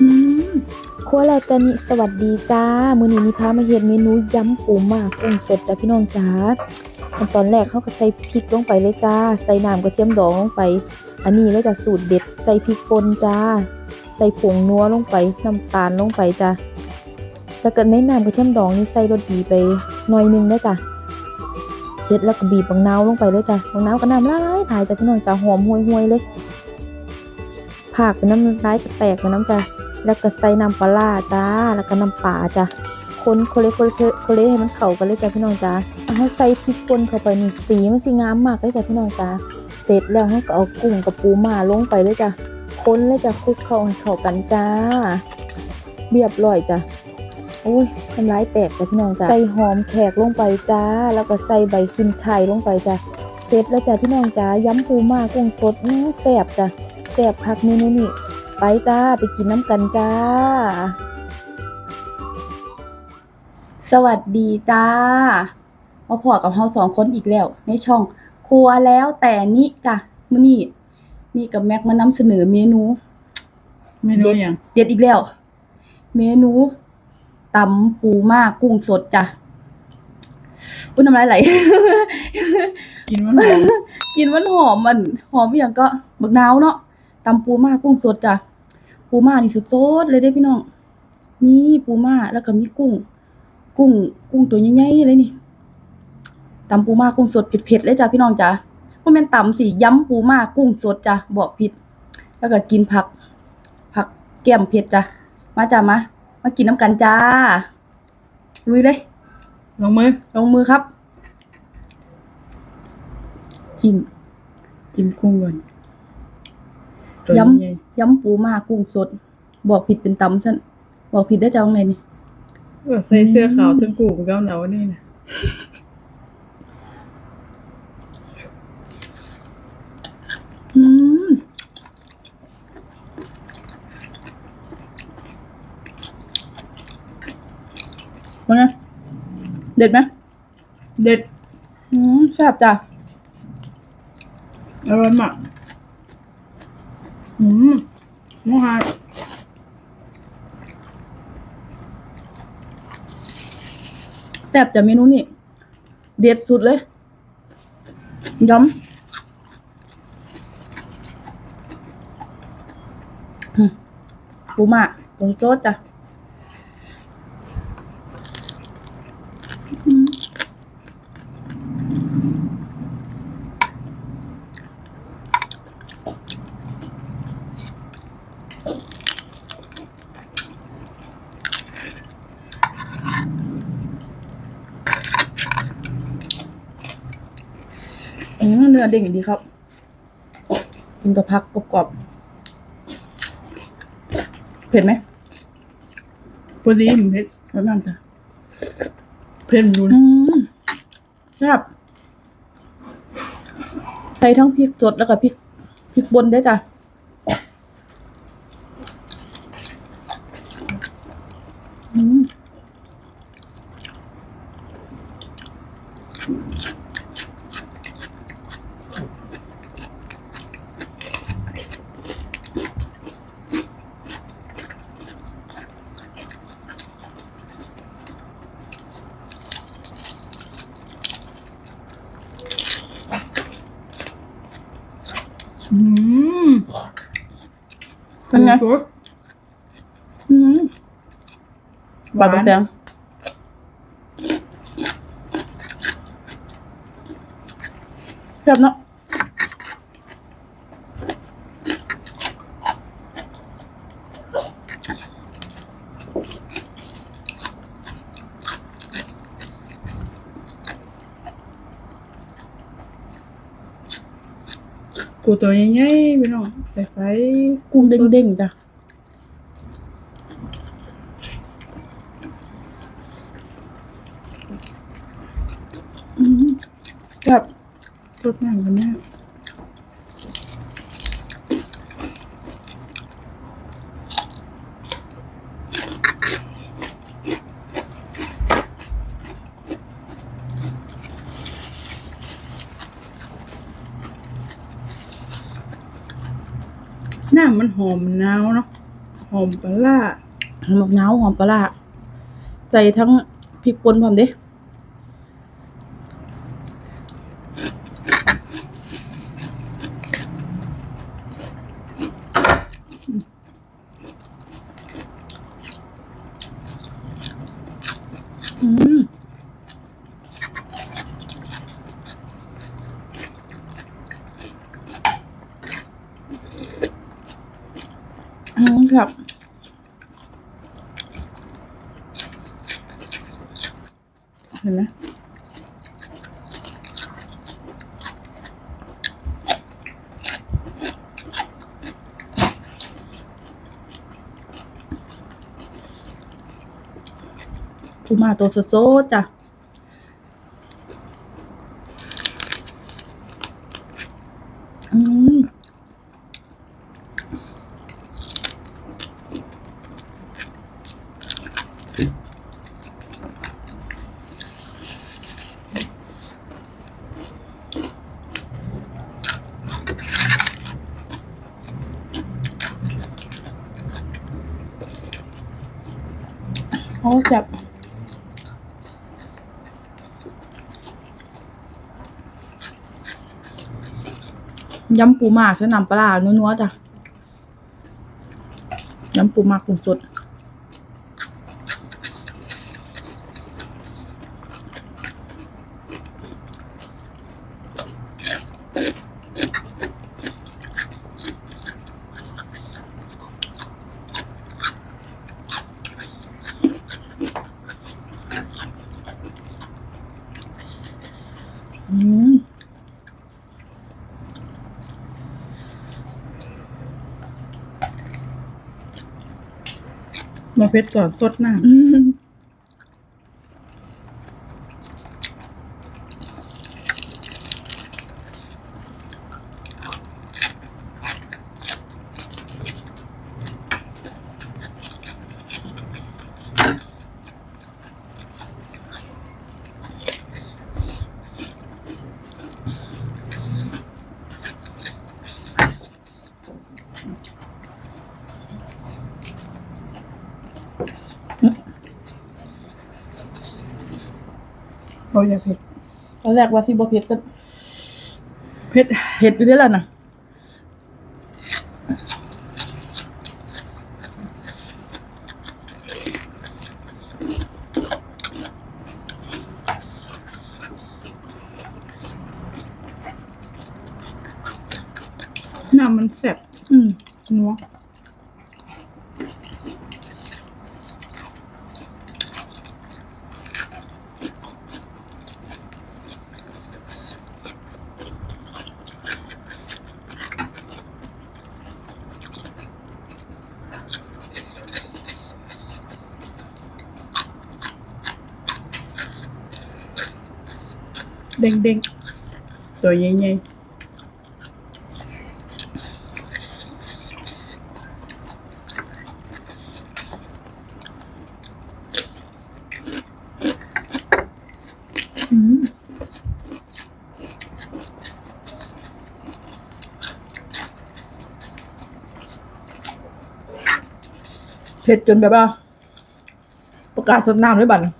อืมครัวเราตอนนี้สวัสดีจ้า มื้อนี้มีพามาเฮ็ดเมนูยำปูหมากุ้งสดจ้าพี่น้องจ้าขั้นตอนแรกเขาก็ใส่พริกลงไปเลยจ้า ใส่น้ำกระเทียมดองลงไป อันนี้แล้วจะสูตรเด็ด ใส่พริกป่นจ้า ใส่ผงนัวลงไป น้ำตาลลงไปจ้าแล้วก็ในน้ำกระเทียมดองนี่ใส่รสดีไปหน่อยนึงเด้อจ้า สร็จแล้วก็บีบบังนาวลงไปเลยจ้ะบังนาวก็น้ำลายถ่ายจ้ะพี่น้องจ้าหอมห่วยๆเลยผักเป็นน้ำลายแตกๆไปน้ำจ้ะแล้วก็ใส่น้ำปลาจ้า แล้วก็น้ำปลาจ้ะคนโคเลโคเลโคเลให้มันเข้ากันเลยจ้ะพี่น้องจ้าเอาให้ใส่พริกป่นเข้าไปนี่สีมันสิงามมากเลยจ้ะพี่น้องจ้าเสร็จแล้วให้ก็เอากุ้งกับปูมาลงไปเลยจ้ะคนเลยจ้ะคลุกเข้าให้เข้ากันจ้า เรียบร้อยจ้ะ โอ้ยน้ำลายแตกจ้ะพี่น้องจ้าใส่หอมแขกลงไปจ้า แล้วก็ใส่ใบขึ้นชัยลงไปจ้ะเสร็จแล้วจ้ะพี่น้องจ้ายำปูม่ากุ้งสดอื้อแซ่บจ้ะแซ่บคักเมนูนี้ไปจ้าไปกินน้ำกันจ้า สวัสดีจ้ามาพอกับเราสองคนอีกแล้ว ในช่อง ครัวแล้วแต่นี่จ้ะมื้อนี้นี่กับแม็กมานำเสนอเมนู เมนูอย่างเด็ดอีกแล้ว เมนู ตำปูม่ากุ้งสดจ้ะอุ้ยน้ำลายไหล กินมันหอมกินมันหอมมันหอมอหย่างก็บักนาวเนาะตำปูม่ากุ้งสดจ้ะปูม่านี่สดๆเลยเด้อพี่น้อง นี่ปูม่าแล้วก็มีกุ้ง กุ้ง กุ้งตัวใหญ่ๆเลยนี่ตำปูม่ากุ้งสดเผ็ดๆเลยจ้ะพี่น้องจ้ะบ่แม่นตำสิยำปูม่ากุ้งสดจ้ะบอกผิด แล้วก็กินผัก ผักแก้มเผ็ดจ้ะมาจ้ะมา มากินน้ำกันจ้าลุยเลย ลงมือ ลงมือครับ จิ้ม จิ้มกุ้งก่อนตัวย้ใหญ่ำย้ำปูมากุ้งสด บอกผิดเป็นตำฉัน บอกผิดได้อจ้าข้างในนี่เออใส่เสื้อขาวทั้งกูกับเกาเหนานี่นะ อืม เป็นไงเด็ดไหมเด็ด อืมแซ่บจ้ะอร่อยมากอืมน้องฮายแซ่บจ้ะเมนูนี่ เด็ดสุดเลยย้ำอืมปูมาตรงโจ๊ดจ้ะ อืมเนื้อเด้งดีครับ กินกับผักกรอบๆเผ็ดไหมพอดีมันเผ็ดแล้วนั่นจ้ะเผ็ดดูนะแซ่บใช้ทั้งพริกสดแล้วก็พริกพริกบนได้วยจ้ะอืมอืม เป็ นไงตัวอืมหปลาวานกระแตงแซ่บเนาะ กูตัวใหญ่ๆพี่น้องใส่ไฟกุ้งเด้งๆจ้ะอืมแซ่บรสนั่งกันเนี่ น้ามันหอมนาวเนาะหอมปลาหอมนาวหอมปลาร้าใจทั้งพริกป่นพร้อมเด้ อืมอืม ครับเห็นไหมปูมาตัวสดๆจ้ะ อืม โอ้แซ่บยำปูหมากใช้น้ำปลาร้านัวๆจ้ะยำปูหมากกุ้งสดอม มา เพชรก่อนสดหน้า เราอยากเผ็ดตอนแรกว่าสิบ่เผ็ดก็เผ็ดเผ็ดอยู่ได้อล่ะนะหน้ามันแซ่บอืมนัว เด้งเด้งตัวใหญ่ๆอืมเผ็ดจนแบบว่า ประกาศสดน้ำเลยบัดนี้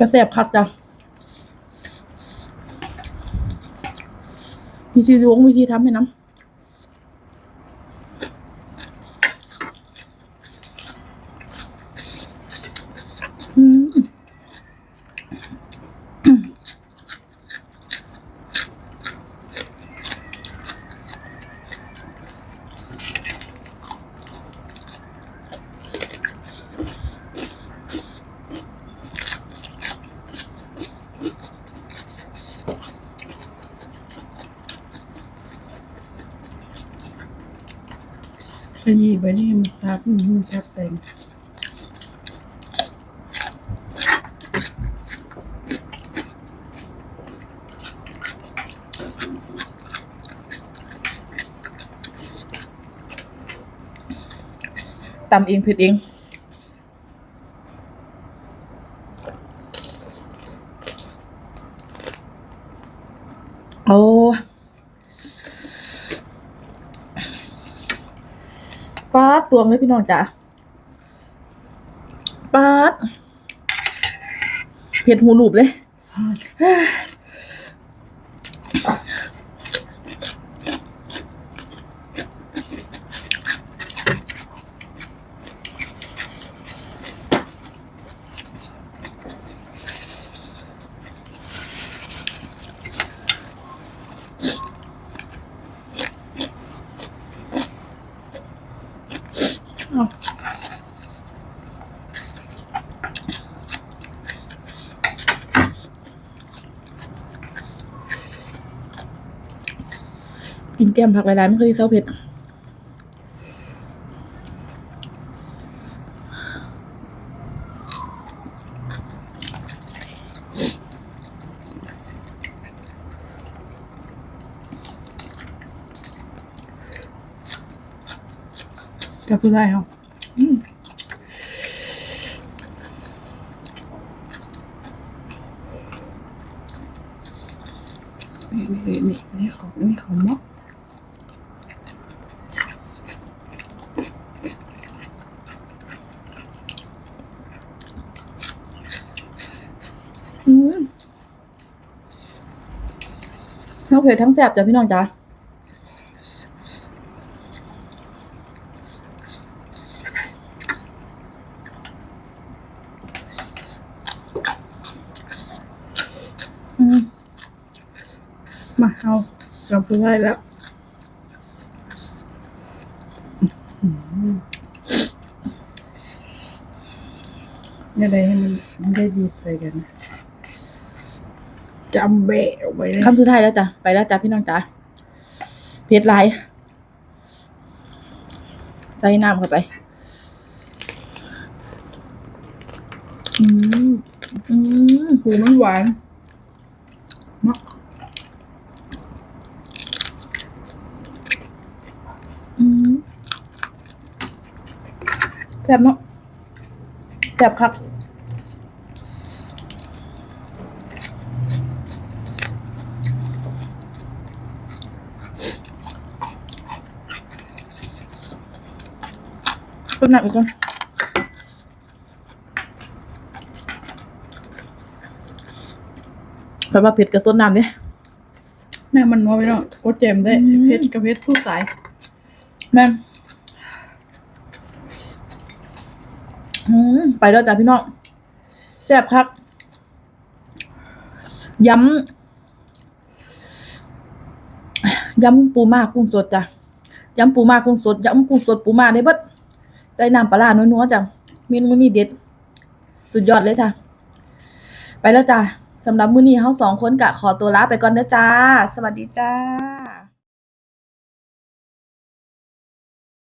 กระแสบคักจ้ะมีซีรวงวิธีทำให้น้ำอืม ขยี้ไปนี่มันทับมันทับแต่งตำเองผ็ดเองโอ้ ป้าดตวงเลยพี่น้องจ้าปาดเผ็ดหูหลูบเลย กิน แก้มผักหลายๆไม่เคยเศร้าเผ็ดจะพูดได้เหรออืมนี่นี่นี่นี่ของนี่ของมอก เผ็ดทั้งแซ่บจ้ะพี่น้องจ๋าอืมมาเอาจะพูดได้แล้วยังไงให้มันได้ดีใส่กันนะ จำเบะออกไปเลยคำสุดท้ายแล้วจ้ะไปแล้วจ้ะพี่น้องจ๋าเผ็ดหลายใส่น้ำเข้าไป อืมอืมหูมันหวานมากอืมแซ่บเนาะแซ่บครับ ต้นหนักอีกก่อนไปว่าเผ็ดกับต้นน้ำเนี่ยแน่มันว่าไม่ต้องโคตรเจมได้อืมเพชรกับเพชรสู้สาย แม่นอืมไปแล้วจ้ะพี่น้องแซ่บครับย้ำ ย้ำปูม่ากุ้งสดจ้ะ ย้ำปูม่ากุ้งสด ย้ำกุ้งสดปูม่าได้เบิด ใส่น้ำปลาร้านัวๆจ้ะเมนูนี้เด็ด สุดยอดเลยจ้ะไปแล้วจ้ะสำหรับมื้อนี้เฮาสองคนกะขอตัวลาไปก่อนนะจ้า สวัสดีจ้า